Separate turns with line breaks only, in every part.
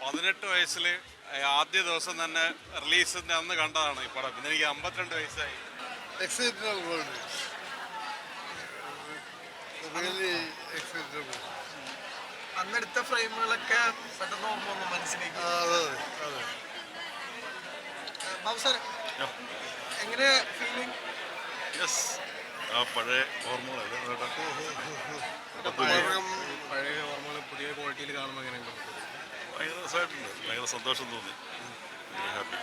പതിനെട്ട് വയസ്സിൽ ആദ്യ ദിവസം തന്നെ റിലീസിന്റെ അന്ന് കണ്ടതാണ് ഈ പടം. പിന്നെ എനിക്ക് അമ്പത്തിരണ്ട് വയസ്സായി.
അന്നെടുത്ത ഫ്രെയിമുകളൊക്കെ പെട്ടെന്ന് ഓർമ്മ വന്നു മനസ്സിലേക്ക്.
ആ, അതെ അതെ.
ബാബു സാർ എങ്ങനെ ഫീലിംഗ്
യെസ് ആ പഴയ ഓർമ്മകളല്ലേ
പഴകം
പഴയ ഓർമ്മകൾ പുതിയ ക്വാളിറ്റിയിൽ കാണുമ്പോൾ എങ്ങനെ
ഭയങ്കര രസമായിട്ടുണ്ട് ഭയങ്കര സന്തോഷം തോന്നി. ഹാപ്പി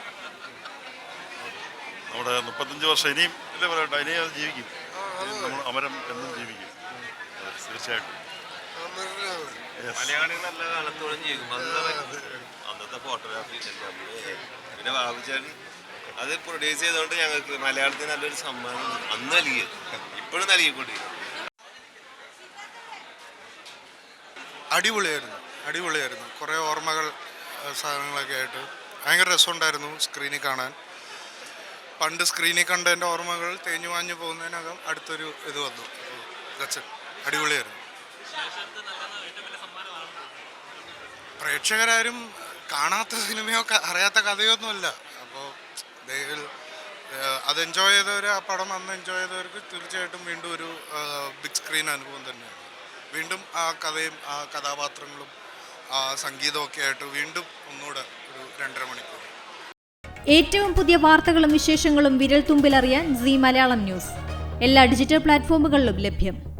നമ്മുടെ മുപ്പത്തഞ്ച് വർഷം ഇനിയും ഇല്ലേ പറയട്ടെ ഇനിയും അത് ജീവിക്കും. നമ്മൾ അമരം എന്നും ജീവിക്കും. തീർച്ചയായിട്ടും.
മലയാളികൾ നല്ല കാലത്തോളം ജീവിക്കും. അന്നത്തെ ഫോട്ടോഗ്രാഫി പിന്നെ ബാബുചാൻ അത് പ്രൊഡ്യൂസ് ചെയ്തുകൊണ്ട് ഞങ്ങൾക്ക് മലയാളത്തിന് നല്ലൊരു സമ്മാനം അന്ന് നൽകി ഇപ്പോഴും നൽകിക്കൊണ്ടിരിക്കും
അടിപൊളിയായിരുന്നു. അടിപൊളിയായിരുന്നു. കുറേ ഓർമ്മകൾ സാധനങ്ങളൊക്കെ ആയിട്ട്. ഭയങ്കര രസമുണ്ടായിരുന്നു സ്ക്രീനിൽ കാണാൻ. പണ്ട് സ്ക്രീനിൽ കണ്ടതിന്റെ ഓർമ്മകൾ തേഞ്ഞു വാഞ്ഞു പോകുന്നതിനകം അടുത്തൊരു ഇത് വന്നു. ദാറ്റ്സ്. അടിപൊളിയായിരുന്നു. പ്രേക്ഷകരാരും കാണാത്ത സിനിമയോ അറിയാത്ത അറിയാത്ത കഥയൊന്നുമല്ല അപ്പോൾ അത് എൻജോയ് ചെയ്തവർ ആ പടം അന്ന് എൻജോയ് ചെയ്തവർക്ക് തീർച്ചയായിട്ടും വീണ്ടും ഒരു ബിഗ് സ്ക്രീൻ അനുഭവം തന്നെയാണ്. വീണ്ടും ആ കഥയും ആ കഥാപാത്രങ്ങളും ആ സംഗീതമൊക്കെ ആയിട്ട് വീണ്ടും ഒന്നുകൂടെ ഒരു രണ്ടര മണിക്കൂർ.
ഏറ്റവും പുതിയ വാർത്തകളും വിശേഷങ്ങളും വിരൽ തുമ്പിലറിയാൻ സി മലയാളം ന്യൂസ്. എല്ലാ ഡിജിറ്റൽ പ്ലാറ്റ്ഫോമുകളിലും ലഭ്യം.